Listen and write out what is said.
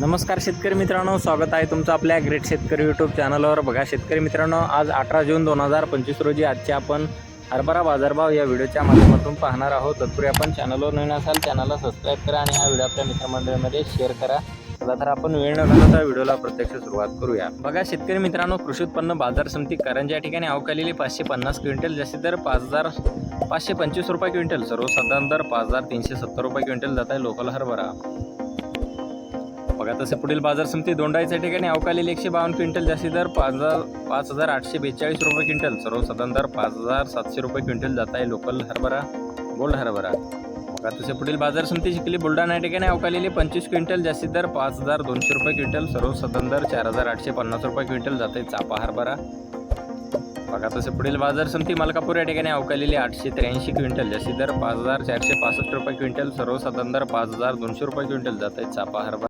नमस्कार शेतकरी मित्रांनो स्वागत आहे तुमचं आपल्या ग्रेट शेतकरी यूट्यूब चॅनलवर बघा शेतकरी मित्रांनो आज अठरा जून दोन हजार पंचवीस रोजी आजचे आपण हरभरा बाजारभाव या व्हिडिओच्या माध्यमातून पाहणार आहोत. तत्पूर्वी आपण चॅनलवर नवीन असाल चॅनलला सबस्क्राईब करा आणि हा व्हिडिओ आपल्या मित्रमंडळीमध्ये शेअर करा. चला तर आपण वेळ न घालवता व्हिडिओला प्रत्यक्ष सुरुवात करूया. बघा शेतकरी मित्रांनो कृषी उत्पन्न बाजार समिती करंजा या ठिकाणी अवकालेली पाचशे पन्नास क्विंटल जास्ती दर पाच हजार पाचशे पंचवीस रुपये क्विंटल. सर्वसाधारण दर पाच हजार तीनशे सत्तर रुपये क्विंटल जात आहे लोकल हरभरा. बघा तसे पुढील बाजार समिती दोंडाईच्या ठिकाणी अवकालेली एकशे बावन्न क्विंटल जास्ती दर पाच हजार पाच हजार आठशे बेचाळीस रुपये क्विंटल. सर्वसाधारण दर पाच हजार सातशे रुपये क्विंटल जात आहे लोकल हरभरा गोल्ड हरभरा. बघा तसे पुढील बाजार समिती शिकली बुलढाणा या ठिकाणी अवकालेली पंचवीस क्विंटल जास्तीत दर पाच हजार दोनशे रुपये क्विंटल. सर्वसाधारण दर चार हजार आठशे पन्नास रुपये क्विंटल जात आहे चापा हरभरा. बघा तसे पुढील बाजार समिती मलकापूर या ठिकाणी अवकालेली आठशे त्र्याऐंशी क्विंटल जास्ती दर पाच हजार चारशे पासष्ट रुपये क्विंटल. सर्वसाधारण दर पाच हजार दोनशे रुपये क्विंटल जात आहे चापा हरभरा.